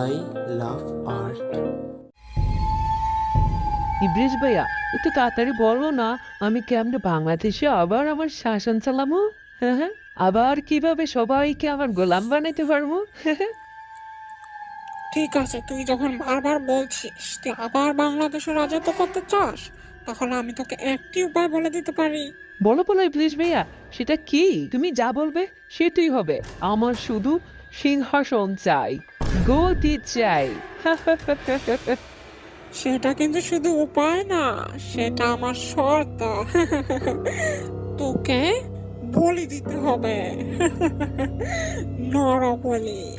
I love art ইবলিশ ভাইয়া একটু তাড়াতাড়ি বলো না আমি কেমনে বাংলাদেশে আবার আমার শাসন চালাবো? হ্যাঁ হ্যাঁ। আবার কীভাবে সবাইকে আমার গোলাম বানাইতে পারব? ঠিক আছে তুই যখন বারবার বলছিস তুই আবার বাংলাদেশের রাজত্ব করতে চাস তাহলে আমি তোকে একটি উপায় বলে দিতে পারি। বলো বলো ইবলিশ ভাইয়া সেটা কি? তুমি যা বলবে সেটাই হবে। আমার শুধু সিংহাসন চাই। গতি চাই। সেটা কিন্তু শুধু উপায় না সেটা আমার শর্ত। তোকে বলি দিতে হবে। নর বলি।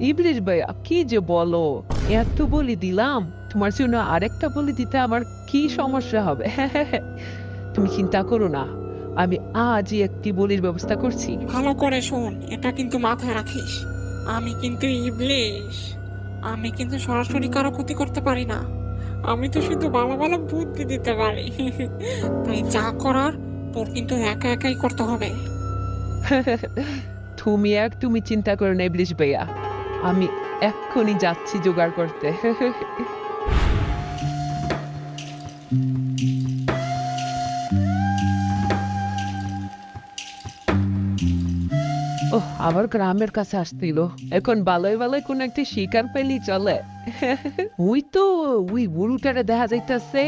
ইবলিশ ভাইয়া কি যে বলো? এত বলি দিলাম। তোমার জন্য আরেকটা বলি দিতে আমার কি সমস্যা হবে? তুমি চিন্তা করো না। আমি আজই একটি বলির ব্যবস্থা করছি। ভালো করে শোন এটা কিন্তু মাথায় রাখিস। আমি কিন্তু ইবলিশ। আমি কিন্তু সরাসরি কারও ক্ষতি করতে পারি না। আমি তো শুধু ভালো ভালো বুদ্ধি দিতে পারি। তাই যা করার, তোর কিন্তু একা একাই করতে হবে। তুমি এক, তুমি চিন্তা করো না ইবলিশ ভাইয়া। আমি এক্ষুনি যাচ্ছি জোগাড় করতে। ওহ, আবার গ্রামের কাছে আসছিল এখন ভালোই ভালোই কোন একটি শিকার পেলি চলে। ওই তো, ওই বুড়োটারে দেখা যাইতাছে।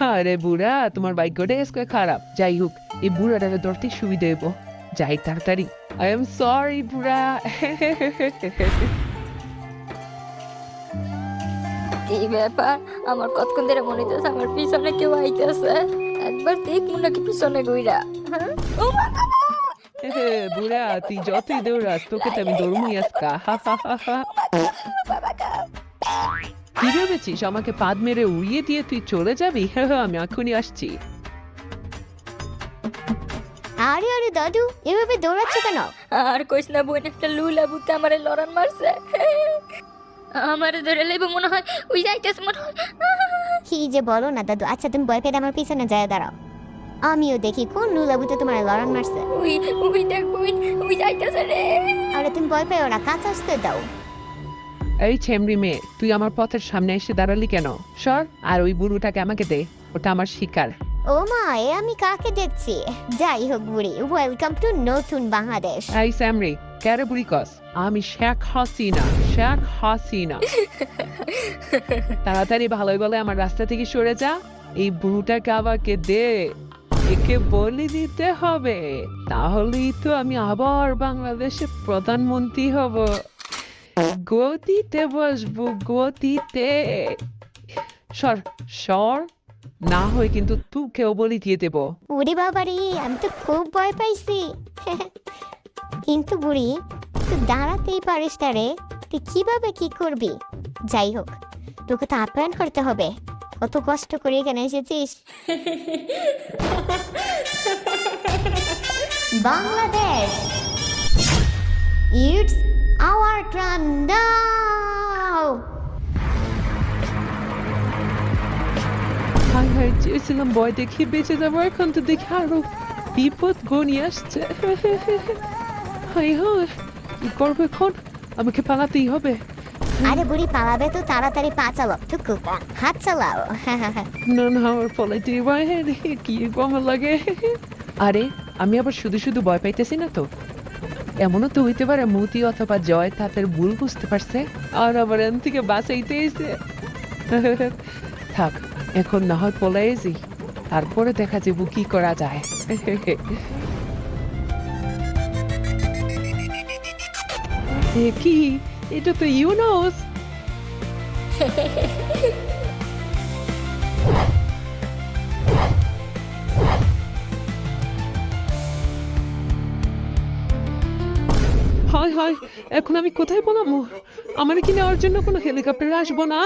আরে বুড়া, তোমার ভাগ্যটা আজকে খারাপ। যাই হোক, এই বুড়াটারে ধরতে সুবিধা হইব। যাই তাড়াতাড়ি। আই এম সরি বুড়া। কি ব্যাপার, আমার কতক্ষণ ধরে মনে হইতেছে আমার পিছনে কেউ আইতেছে। একবার দেখুন নাকি পিছনে গইরা হ্যাঁ? ও মা বুড়া তুই যতই দৌড়াস তোকে তো আমি দৌড়মই আজকা বাবা গো! কি ভেবেছিস আমাকে পাদ মেরে উড়িয়ে দিয়ে তুই চলে যাবি হ্যাঁ হ্যাঁ আমি এখনই আসছি আরে আরে দাদু এভাবে দৌড়াচ্ছ কেন আর কইস না বোন একটা লুলা বুতে আমারে লড়ান মারছে আমারে ধরে লইব মনে হয় ওই যাইতেছে মনে হয় কি যে বলো না দাদু আচ্ছা তুমি ভয় পেয়ে আমার পিছনে যায় দাঁড়াও আমিও দেখি কোন নুলাবুতে তোমার লড়ান মারছে। ওই ওই দেখ ওই যাইতেছে রে। আরে তুমি ভয় পেও না কাছে আসতে দাও। এই ছেমরি মেয়ে তুই আমার পথের সামনে এসে দাঁড়ালি কেন? সর আর ওই বুড়োটাকে আমাকে দে ওটা আমার শিকার। ও মা এ আমি কাকে দেখছি? যাই হোক বুড়ি ওয়েলকাম টু নতুন বাংলাদেশ। এই স্যামরি ক্যারে বুড়ি কস? আমি শেখ হাসিনা শেখ হাসিনা। তাড়াতাড়ি ভালোই বলে আমার রাস্তা থেকে সরে যা এই বুড়োটাকে আমাকে দে। একে বলে দিতে হবে। তাহলেই তো আমি আবার বাংলাদেশে প্রধানমন্ত্রী হব। গতিতে বসবো, গতিতে। সর সর। না হয় কিন্তু তুকেও বলি দিয়ে দেবো। বুড়ি বাবারি, আমি তো খুব ভয় পাইছি। কিন্তু বুড়ি, তুই দাঁড়াতেই পারিস না রে। তুই কীভাবে কি করবি? যাই হোক, তোকে তো আপ্যায়ন করতে হবে। কত কষ্ট করে এখানে এসেছিস? Bangladesh it's our turn now. High চেয়েছিলাম ভয় দেখি বেঁচে যাব, এখন তো দেখি আরও বিপদ ঘনিয়ে আসছে। হাই হাই, কি করব এখন? আমাকে পালাতেই হবে। আরে বুড়ি পালাবে তো, তাড়াতাড়ি পা চালাও, টুকু। হাত চালাও না না, আমার পলাইতে ভয় কি কম লাগে। আরে, আমি আবার শুধু শুধু ভয় পাইতেছি না তো। এমনও তো হইতে পারে মতি অথবা জয় তাদের ভুল বুঝতে পারছে, আর আবার এন থেকে বাঁচাইতে এসে। থাক, এখন না হয় পলাইছি তারপরে দেখা যাব কি করা যায়। কি? এটা তো ইউনোস। হয় হয়, এখন আমি কোথায় বলাম? আমার কি নেওয়ার জন্য কোনো হেলিকপ্টার আসব না?